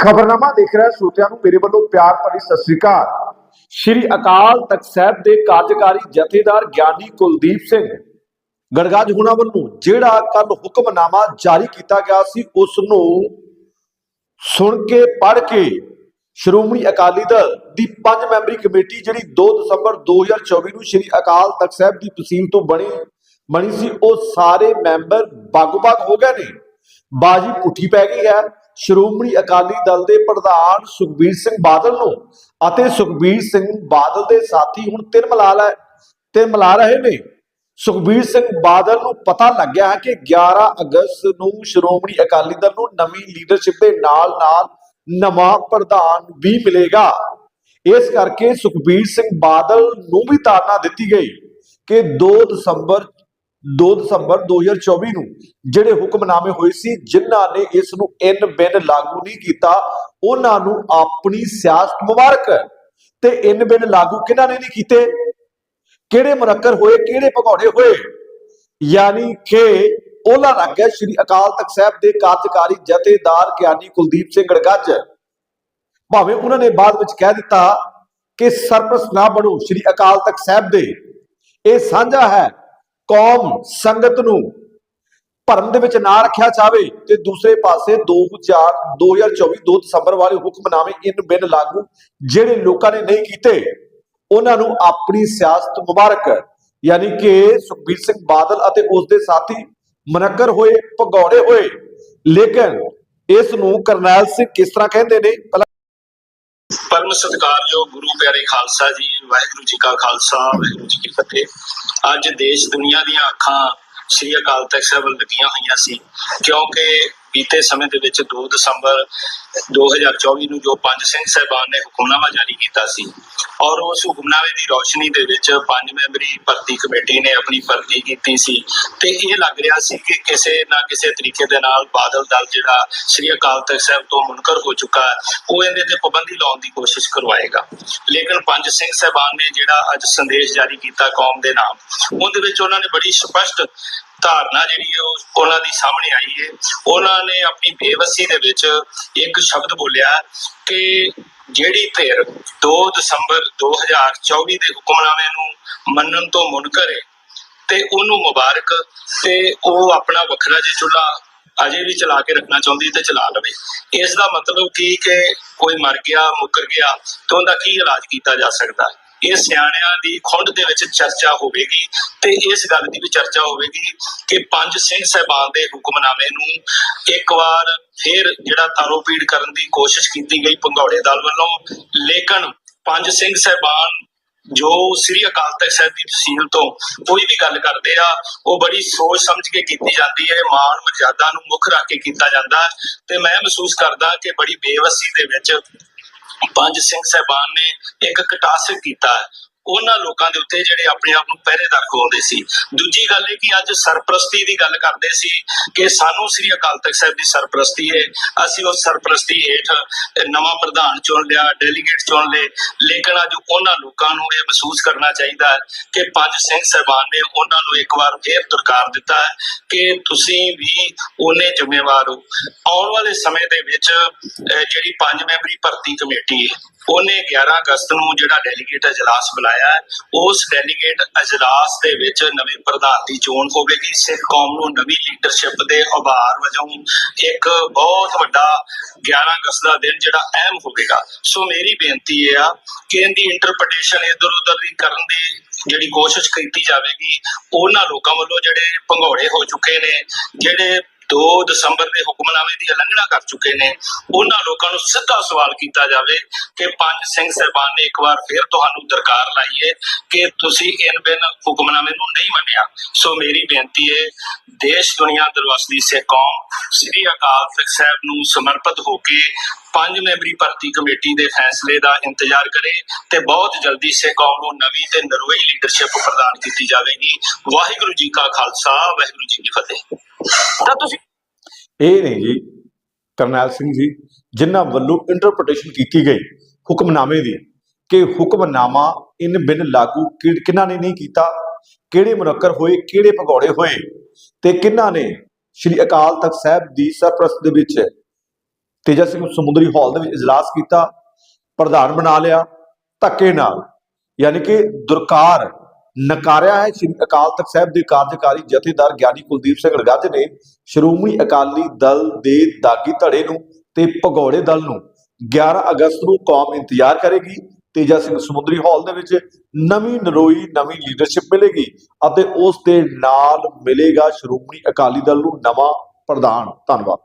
ਖਬਰਨਾਮਾ ਦੇਖ ਰਿਹਾ ਸਰੋਤਿਆਂ ਨੂੰ, ਮੇਰੇ ਵੱਲੋਂ ਪਿਆਰ ਭਰੀ ਸਤਿ ਸ੍ਰੀ ਅਕਾਲ। ਸ਼੍ਰੀ ਅਕਾਲ ਤਖਤ ਸਾਹਿਬ ਦੇ ਕਾਰਜਕਾਰੀ ਜਥੇਦਾਰ ਗਿਆਨੀ ਕੁਲਦੀਪ ਸਿੰਘ। ਗੜਗਾਜ ਹੁਣਾਂ ਵੱਲੋਂ ਜਿਹੜਾ ਕੱਲ ਹੁਕਮਨਾਮਾ ਜਾਰੀ ਕੀਤਾ ਗਿਆ ਸੀ, ਉਸ ਨੂੰ ਸੁਣ ਕੇ ਪੜ ਕੇ ਸ਼੍ਰੋਮਣੀ ਅਕਾਲੀ ਦਲ ਦੀ ਪੰਜ ਮੈਂਬਰੀ ਕਮੇਟੀ, ਜਿਹੜੀ 2 ਦਸੰਬਰ 2024 ਨੂੰ ਸ਼੍ਰੀ ਅਕਾਲ ਤਖਤ ਸਾਹਿਬ ਦੀ ਤਹਿਸੀਲ ਤੋਂ ਬਣੀ ਬਣੀ ਸੀ, ਉਹ ਸਾਰੇ ਮੈਂਬਰ ਬਾਗੋ-ਬਾਗ ਹੋ ਗਏ ਨੇ। ਬਾਜੀ ਪੁੱਠੀ ਪੈ ਗਈ ਹੈ। ਸ਼੍ਰੋਮਣੀ ਅਕਾਲੀ ਦਲ ਦੇ ਪ੍ਰਧਾਨ ਸੁਖਬੀਰ ਸਿੰਘ ਬਾਦਲ ਨੂੰ ਅਤੇ ਸੁਖਬੀਰ ਸਿੰਘ ਬਾਦਲ ਦੇ ਸਾਥੀ ਹੁਣ ਤਿੰਨ ਮਿਲਾ ਲੈ ਤੇ ਮਿਲਾ ਰਹੇ ਨੇ। ਸੁਖਬੀਰ ਸਿੰਘ ਬਾਦਲ ਨੂੰ ਪਤਾ ਲੱਗਿਆ ਹੈ ਕਿ 11 ਅਗਸਤ ਨੂੰ ਸ਼੍ਰੋਮਣੀ ਅਕਾਲੀ ਦਲ ਨੂੰ ਨਵੀਂ ਲੀਡਰਸ਼ਿਪ ਦੇ ਨਾਲ ਨਾਲ ਨਵਾਂ ਪ੍ਰਧਾਨ ਵੀ ਮਿਲੇਗਾ। ਇਸ ਕਰਕੇ ਸੁਖਬੀਰ ਸਿੰਘ ਬਾਦਲ ਨੂੰ ਵੀ ਤਾੜਨਾ ਦਿੱਤੀ ਗਈ ਕਿ 2 ਦਸੰਬਰ 2 ਦਸੰਬਰ 2024 ਨੂੰ ਜਿਹੜੇ ਹੁਕਮਨਾਮੇ ਹੋਏ ਸੀ, ਜਿਨ੍ਹਾਂ ਨੇ ਇਸ ਨੂੰ ਇਨ ਬਿਨ ਲਾਗੂ ਨਹੀਂ ਕੀਤਾ, ਉਹਨਾਂ ਨੂੰ ਆਪਣੀ ਸਿਆਸਤ ਮੁਬਾਰਕ ਤੇ ਇਨ ਬਿਨ ਲਾਗੂ ਕਿਹਨਾਂ ਨੇ ਨਹੀਂ ਕੀਤੇ? ਕਿਹੜੇ ਮੁਨੱਕਰ ਹੋਏ, ਕਿਹੜੇ ਭਗੌੜੇ ਹੋਏ? ਯਾਨੀ ਕਿ ਉਹਲਾ ਲੱਗ ਗਿਆ ਸ੍ਰੀ ਅਕਾਲ ਤਖਤ ਸਾਹਿਬ ਦੇ ਕਾਰਜਕਾਰੀ ਜਥੇਦਾਰ ਗਿਆਨੀ ਕੁਲਦੀਪ ਸਿੰਘ ਗੜਗੱਜ। ਭਾਵੇਂ ਉਹਨਾਂ ਨੇ ਬਾਅਦ ਵਿੱਚ ਕਹਿ ਦਿੱਤਾ ਕਿ ਸਰਪ੍ਰਸਤ ਨਾ ਬਣੋ ਸ੍ਰੀ ਅਕਾਲ ਤਖਤ ਸਾਹਿਬ ਦੇ। ਇਹ ਸਾਂਝਾ ਹੈ ਕੌਮ ਸੰਗਤ ਨੂੰ ਭਰਮ ਦੇ ਵਿੱਚ ਨਾ ਰੱਖਿਆ ਜਾਵੇ ਤੇ ਦੂਸਰੇ ਪਾਸੇ 2000 2024 2 ਦਸੰਬਰ ਵਾਲੇ ਹੁਕਮਨਾਮੇ ਇਨ ਬਿਨ ਲਾਗੂ ਜਿਹੜੇ ਲੋਕਾਂ ਨੇ ਨਹੀਂ ਕੀਤੇ, ਉਹਨਾਂ ਨੂੰ ਆਪਣੀ ਸਿਆਸਤ ਮੁਬਾਰਕ, ਯਾਨੀ ਕਿ ਸੁਖਬੀਰ ਸਿੰਘ ਬਾਦਲ ਅਤੇ ਉਸ ਦੇ ਸਾਥੀ ਮਨਕਰ ਹੋਏ, ਭਗੌੜੇ ਹੋਏ। ਲੇਕਿਨ ਇਸ ਨੂੰ ਕਰਨੈਲ ਸਿੰਘ ਕਿਸ ਤਰ੍ਹਾਂ ਕਹਿੰਦੇ ਨੇ? ਪਹਿਲਾਂ ਪਰਮ ਸਤਿਕਾਰਯੋਗ ਗੁਰੂ ਪਿਆਰੇ ਖਾਲਸਾ ਜੀ, ਵਾਹਿਗੁਰੂ ਜੀ ਕਾ ਖਾਲਸਾ, ਵਾਹਿਗੁਰੂ ਜੀ ਕੀ ਫਤਿਹ। ਅੱਜ ਦੇਸ਼ ਦੁਨੀਆ ਦੀਆਂ ਅੱਖਾਂ ਸ੍ਰੀ ਅਕਾਲ ਤਖਤ ਸਾਹਿਬ ਵੱਲ ਲੱਗੀਆਂ ਹੋਈਆਂ ਸੀ, ਕਿਉਂਕਿ ਬੀਤੇ ਸਮੇਂ ਦੇ ਵਿੱਚ 2 ਦਸੰਬਰ 2024 ਨੂੰ ਜੋ ਪੰਜ ਸਿੰਘ ਸਾਹਿਬਾਨ ਨੇ ਹੁਕਮਨਾਮਾ ਜਾਰੀ ਕੀਤਾ ਸੀ ਔਰ ਉਸ ਹੁਕਮਨਾਮੇ ਦੀ ਰੌਸ਼ਨੀ ਦੇ ਵਿੱਚ ਪੰਜ ਮੈਂਬਰੀ ਭਰਤੀ ਕਮੇਟੀ ਨੇ ਆਪਣੀ ਭਰਤੀ ਕੀਤੀ ਸੀ ਤੇ ਇਹ ਲੱਗ ਰਿਹਾ ਸੀ ਕਿ ਕਿਸੇ ਨਾ ਕਿਸੇ ਤਰੀਕੇ ਦੇ ਨਾਲ ਬਾਦਲ ਦਲ ਜਿਹੜਾ ਸ੍ਰੀ ਅਕਾਲ ਤਖਤ ਸਾਹਿਬ ਤੋਂ ਮੁਨਕਰ ਹੋ ਚੁੱਕਾ ਉਹ ਇਹਦੇ ਤੇ ਪਾਬੰਦੀ ਲਾਉਣ ਦੀ ਕੋਸ਼ਿਸ਼ ਕਰਵਾਏਗਾ। ਲੇਕਿਨ ਪੰਜ ਸਿੰਘ ਸਾਹਿਬਾਨ ਨੇ ਜਿਹੜਾ ਅੱਜ ਸੰਦੇਸ਼ ਜਾਰੀ ਕੀਤਾ ਕੌਮ ਦੇ ਨਾਮ, ਉਹਦੇ ਵਿੱਚ ਉਹਨਾਂ ਨੇ ਬੜੀ ਸਪਸ਼ਟ ਧਾਰਨਾ ਜਿਹੜੀ ਹੈ ਉਹ ਉਹਨਾਂ ਦੀ ਸਾਹਮਣੇ ਆਈ ਹੈ। ਉਹਨਾਂ ਨੇ ਆਪਣੀ ਬੇਵਸੀ ਦੇ ਵਿੱਚ ਇੱਕ ਸ਼ਬਦ ਬੋਲਿਆ ਕਿ ਜਿਹੜੀ ਧਿਰ 2 ਦਸੰਬਰ 2024 ਦੇ ਹੁਕਮਨਾਮੇ ਨੂੰ ਮੰਨਣ ਤੋਂ ਮੁਨਕਰ ਹੈ ਤੇ ਉਹਨੂੰ ਮੁਬਾਰਕ ਤੇ ਉਹ ਆਪਣਾ ਵੱਖਰਾ ਜਿਹਾ ਚੁੱਲ੍ਹਾ ਅਜੇ ਵੀ ਚਲਾ ਕੇ ਰੱਖਣਾ ਚਾਹੁੰਦੀ ਤੇ ਚਲਾ ਲਵੇ। ਇਸ ਦਾ ਮਤਲਬ ਕੀ ਕਿ ਕੋਈ ਮਰ ਗਿਆ, ਮੁੱਕਰ ਗਿਆ ਤੇ ਉਹਦਾ ਕੀ ਇਲਾਜ ਕੀਤਾ ਜਾ ਸਕਦਾ ਹੈ? ਇਹ ਸਿਆਣਿਆਂ ਦੀ ਖੁੰਡ ਦੇ ਵਿੱਚ ਚਰਚਾ ਹੋਵੇਗੀ ਤੇ ਇਸ ਗੱਲ ਦੀ ਵੀ ਚਰਚਾ ਹੋਵੇਗੀ ਕਿ ਪੰਜ ਸਿੰਘ ਸਾਹਿਬਾਨ ਦੇ ਹੁਕਮਨਾਮੇ ਨੂੰ ਇੱਕ ਵਾਰ ਫਿਰ ਜਿਹੜਾ ਤਾਰੋਪੀੜ ਕਰਨ ਦੀ ਕੋਸ਼ਿਸ਼ ਕੀਤੀ ਗਈ ਭੰਗੌੜੇ ਦਲ ਵੱਲੋਂ, ਲੇਕਿਨ ਪੰਜ ਸਿੰਘ ਸਾਹਿਬਾਨ ਜੋ ਸ੍ਰੀ ਅਕਾਲ ਤਖਤ ਸਾਹਿਬ ਦੀ ਤਹਿਸੀਲ ਤੋਂ ਕੋਈ ਵੀ ਗੱਲ ਕਰਦੇ ਆ, ਉਹ ਬੜੀ ਸੋਚ ਸਮਝ ਕੇ ਕੀਤੀ ਜਾਂਦੀ ਹੈ, ਮਾਣ ਮਰਜ਼ਾਦਾ ਨੂੰ ਮੁੱਖ ਰੱਖ ਕੇ ਕੀਤਾ ਜਾਂਦਾ ਤੇ ਮੈਂ ਮਹਿਸੂਸ ਕਰਦਾ ਕਿ ਬੜੀ ਬੇਵਸੀ ਦੇ ਵਿੱਚ ਪੰਜ ਸਿੰਘ ਸਾਹਿਬਾਨ ਨੇ ਇੱਕ ਕਟਾਸਕ ਕੀਤਾ ਉਹਨਾਂ ਲੋਕਾਂ ਦੇ ਉੱਤੇ ਜਿਹੜੇ ਆਪਣੇ ਆਪ ਨੂੰ ਪਹਿਰੇਦਾਰ ਖੋਲਦੇ ਸੀ। ਦੂਜੀ ਗੱਲ ਇਹ ਕਿ ਅੱਜ ਸਰਪ੍ਰਸਤੀ ਦੀ ਗੱਲ ਕਰਦੇ ਸੀ ਕਿ ਸਾਨੂੰ ਸ੍ਰੀ ਅਕਾਲ ਤਖਤ ਸਾਹਿਬ ਦੀ ਸਰਪ੍ਰਸਤੀ ਹੈ ਅਸੀਂ ਉਸ ਸਰਪ੍ਰਸਤੀ ਹੇਠ ਨਵਾਂ ਪ੍ਰਧਾਨ ਚੁਣ ਲਿਆ ਡੈਲੀਗੇਟ ਚੁਣ ਲਏ। ਲੇਕਿਨ ਅੱਜ ਉਹਨਾਂ ਲੋਕਾਂ ਨੂੰ ਇਹ ਮਹਿਸੂਸ ਕਰਨਾ ਚਾਹੀਦਾ ਹੈ ਕਿ ਪੰਜ ਸਿੰਘ ਸਾਹਿਬਾਨ ਨੇ ਉਹਨਾਂ ਨੂੰ ਇੱਕ ਵਾਰ ਫੇਰ ਦੁਰਕਾਰ ਦਿੱਤਾ ਹੈ ਕਿ ਤੁਸੀਂ ਵੀ ਉਹਨੇ ਜ਼ਿੰਮੇਵਾਰ ਹੋ। ਆਉਣ ਵਾਲੇ ਸਮੇਂ ਦੇ ਵਿੱਚ ਜਿਹੜੀ ਪੰਜ ਮੈਂਬਰੀ ਭਰਤੀ ਕਮੇਟੀ ਹੈ ਉਹਨੇ 11 ਅਗਸਤ ਨੂੰ ਜਿਹੜਾ ਡੈਲੀਗੇਟ ਅਜਲਾਸ ਬੁਲਾਇਆ ਉਸ ਡੈਲੀਗੇਟ ਅਜਲਾਸ ਦੇ ਵਿੱਚ ਨਵੇਂ ਪ੍ਰਧਾਨ ਦੀ ਚੋਣ ਹੋਵੇਗੀ। ਸਿੱਖ ਕੌਮ ਨੂੰ ਨਵੀਂ ਲੀਡਰਸ਼ਿਪ ਦੇ ਆਭਾਰ ਵਜੋਂ ਇੱਕ ਬਹੁਤ ਵੱਡਾ 11 ਅਗਸਤ ਦਾ ਦਿਨ ਜਿਹੜਾ ਅਹਿਮ ਹੋਵੇਗਾ। ਸੋ ਮੇਰੀ ਬੇਨਤੀ ਇਹ ਆ ਕਿ ਇਹਦੀ ਇੰਟਰਪ੍ਰੀਟੇਸ਼ਨ ਇਧਰ ਉਧਰ ਦੀ ਕਰਨ ਦੀ ਜਿਹੜੀ ਕੋਸ਼ਿਸ਼ ਕੀਤੀ ਜਾਵੇਗੀ, ਉਹਨਾਂ ਲੋਕਾਂ ਵੱਲੋਂ ਜਿਹੜੇ ਭੰਗੌੜੇ ਹੋ ਚੁੱਕੇ ਨੇ, ਜਿਹੜੇ 2 ਦਸੰਬਰ ਦੇ ਹੁਕਮਨਾਮੇ ਦੀ ਉਲੰਘਣਾ ਕਰ ਚੁੱਕੇ ਨੇ। ਉਹਨਾਂ ਲੋਕਾਂ ਨੂੰ ਸਿੱਧਾ ਸਵਾਲ ਕੀਤਾ ਜਾਵੇ ਕਿ ਪੰਜ ਸਿੰਘ ਸਾਹਿਬਾਨ ਨੇ ਇੱਕ ਵਾਰ ਫਿਰ ਤੁਹਾਨੂੰ ਦਰਕਾਰ ਲਾਈ ਕਿ ਤੁਸੀਂ ਇਨ ਬਿਨ ਹੁਕਮਨਾਮੇ ਨੂੰ ਨਹੀਂ ਮੰਨਿਆ। ਸੋ ਮੇਰੀ ਬੇਨਤੀ ਹੈ ਦੇਸ਼ ਦੁਨੀਆ ਦਰਵਸਦੀ ਸਿੱਖ ਕੌਮ ਸ੍ਰੀ ਅਕਾਲ ਤਖਤ ਸਾਹਿਬ ਨੂੰ ਸਮਰਪਿਤ ਹੋ ਕੇ ਪੰਜ ਮੈਂਬਰੀ ਭਰਤੀ ਕਮੇਟੀ ਦੇ ਫੈਸਲੇ ਦਾ ਇੰਤਜ਼ਾਰ ਕਰੇ ਤੇ ਬਹੁਤ ਜਲਦੀ ਸਿੱਖ ਕੌਮ ਨੂੰ ਨਵੀਂ ਤੇ ਨਰੋਈ ਲੀਡਰਸ਼ਿਪ ਪ੍ਰਦਾਨ ਕੀਤੀ ਜਾਵੇਗੀ। ਵਾਹਿਗੁਰੂ ਜੀ ਕਾ ਖਾਲਸਾ, ਵਾਹਿਗੁਰੂ ਜੀ ਕੀ ਫਤਿਹ। ਤਾਂ ਤੁਸੀਂ ਇਹ ਨੇ ਜੀ, ਕਰਨੈਲ ਸਿੰਘ ਜੀ, ਜਿਨ੍ਹਾਂ ਵੱਲੋਂ ਇੰਟਰਪ੍ਰੀਟੇਸ਼ਨ ਕੀਤੀ ਗਈ ਹੁਕਮਨਾਮੇ ਦੀ ਕਿ ਹੁਕਮਨਾਮਾ ਇਨ ਬਿਨ ਲਾਗੂ ਕਿਹਨਾਂ ਨੇ ਨਹੀਂ ਕੀਤਾ, ਕਿਹੜੇ ਮੁਨੱਕਰ ਹੋਏ, ਕਿਹੜੇ ਭਗੌੜੇ ਹੋਏ ਤੇ ਕਿਹਨਾਂ ਨੇ ਸ਼੍ਰੀ ਅਕਾਲ ਤਖਤ ਸਾਹਿਬ ਦੀ ਸਰਪ੍ਰਸਤ ਦੇ ਵਿੱਚ ਤੇਜਾ ਸਿੰਘ ਸਮੁੰਦਰੀ ਹਾਲ ਦੇ ਵਿੱਚ ਇਜਲਾਸ ਕੀਤਾ, ਪ੍ਰਧਾਨ ਬਣਾ ਲਿਆ, ਧੱਕੇ ਨਾਲ, ਯਾਨੀ ਕਿ ਦੁਰਕਾਰ ਨਕਾਰਿਆ ਹੈ। ਸ੍ਰੀ ਅਕਾਲ ਤਖਤ ਸਾਹਿਬ ਦੇ ਕਾਰਜਕਾਰੀ ਜਥੇਦਾਰ ਗਿਆਨੀ ਕੁਲਦੀਪ ਸਿੰਘ ਗੜਗੱਜ ਨੇ ਸ਼੍ਰੋਮਣੀ ਅਕਾਲੀ ਦਲ ਦੇ ਦਾਗੀ ਧੜੇ ਨੂੰ ਤੇ ਭਗੌੜੇ ਦਲ ਨੂੰ 11 ਅਗਸਤ ਨੂੰ ਕੌਮ ਇੰਤਜ਼ਾਰ ਕਰੇਗੀ। ਤੇਜਾ ਸਿੰਘ ਸਮੁੰਦਰੀ ਹਾਲ ਦੇ ਵਿੱਚ ਨਵੀਂ ਨਰੋਈ, ਨਵੀਂ ਲੀਡਰਸ਼ਿਪ ਮਿਲੇਗੀ ਅਤੇ ਉਸ ਦੇ ਨਾਲ ਮਿਲੇਗਾ ਸ਼੍ਰੋਮਣੀ ਅਕਾਲੀ ਦਲ ਨੂੰ ਨਵਾਂ ਪ੍ਰਧਾਨ। ਧੰਨਵਾਦ।